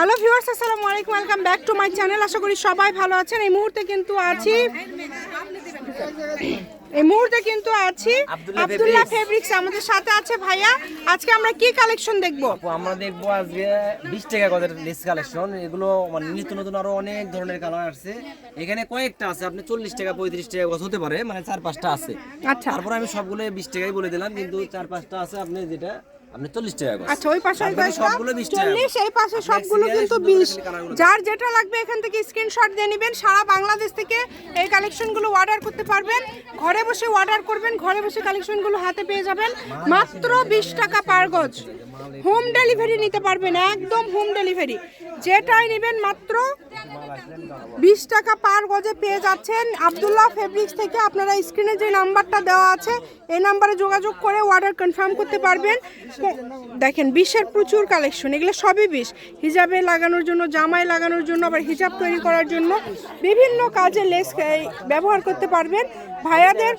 Hello viewers আসসালামু আলাইকুম। Welcome back to my channel আশা করি সবাই ভালো আছেন। এই মুহূর্তে কিন্তু আছি। এই মুহূর্তে কিন্তু আছি আব্দুল্লাহ ফেব্রিক্স আমাদের সাথে আছে ভাইয়া। আজকে আমরা কি কালেকশন দেখব? আমরা দেখব আজকে বিশ টাকা গজের লেস কালেকশন এগুলো মানে নিত্য নতুন আরও অনেক ধরনের কালার আছে এখানে কয়েকটা আছে। আপনি চল্লিশ টাকা পঁয়ত্রিশ টাকা গজ হতে পারে। মানে চার পাঁচটা আছে। আচ্ছা। তারপর আমি সবগুলো বিশ টাকাই বলে দিলাম। কিন্তু চার পাঁচটা আছে আপনি যেটা আপনি টাকা আচ্ছা ওই পাশে সবগুলো 20 টাকা চল্লিশ এই পাশে সবগুলো কিন্তু সুন্দর বিশ। করে কালারগুলো যার যেটা লাগবে এখান থেকে স্ক্রিনশট দিয়ে নেবেন সারা বাংলাদেশ থেকে এই কালেকশনগুলো অর্ডার করতে পারবেন। ঘরে বসে অর্ডার করবেন ঘরে বসে কালেকশনগুলো হাতে পেয়ে যাবেন। মাত্র বিশ টাকা পার গজ। হোম ডেলিভারি নিতে পারবেন একদম হোম ডেলিভারি যেটাই নেবেন মাত্র বিশ টাকা পার গজে পেয়ে যাচ্ছেন আবদুল্লাহ ফেব্রিক্স থেকে। আপনারা স্ক্রিনে যে নাম্বারটা দেওয়া আছে এই নাম্বারে যোগাযোগ করে অর্ডার কনফার্ম করতে পারবেন। দেখেন বিশের প্রচুর কালেকশন এগুলো সবই বিষ। হিজাবে লাগানোর জন্য, জামায় লাগানোর জন্য, আবার হিজাব তৈরি করার জন্য বিভিন্ন কাজে লেস ব্যবহার করতে পারবেন। ভাইয়াদের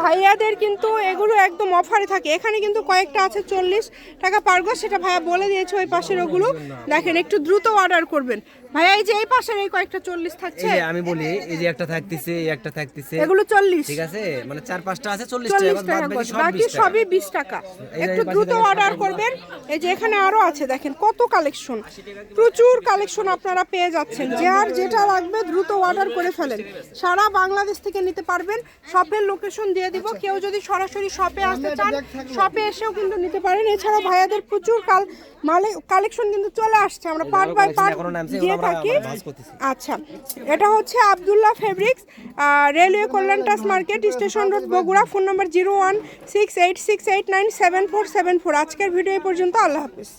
ভাইয়াদের কিন্তু এগুলো একদম অফারে থাকে। এখানে কিন্তু কয়েকটা আছে চল্লিশ টাকা পার গজ, সেটা ভাইয়া বলে দিয়েছে ওই পাশের ওগুলো। দেখেন, একটু দ্রুত অর্ডার করবেন? ভাইয়া এই যে এই পাশের এই কয়েকটা চল্লিশ এই থাকছে যে আমি বলি এই যে একটা থাকতেছে এই একটা থাকতেছে। এগুলো চল্লিশ। ঠিক আছে? মানে চার পাঁচটা আছে চল্লিশ টাকা বাকি সবই বিশ টাকা। একটু দ্রুত অর্ডার করবেন। এই যে এখানে আরও আছে দেখেন কত কালেকশন প্রচুর কালেকশন আপনারা পেয়ে যাচ্ছেন। যার যেটা লাগবে দ্রুত অর্ডার করে ফেলেন। সারা বাংলাদেশ থেকে নিতে পারবেন। শপের লোকেশন দিয়ে দিব। কেউ যদি সরাসরি শপে আসতে চান শপে এসেও কিন্তু নিতে পারেন। এছাড়া ভাইয়াদের প্রচুর কাল মালে কালেকশন কিন্তু চলে আসছে। আমরা পার্ট বাই পার্ট দিয়ে থাকি। আচ্ছা এটা হচ্ছে আবদুল্লাহ ফেব্রিক্স রেলওয়ে কল্যাণ টাস market station road Bogura phone number zero one six eight six eight nine seven four seven four. আজকের ভিডিও পর্যন্ত আল্লাহ হাফিজ।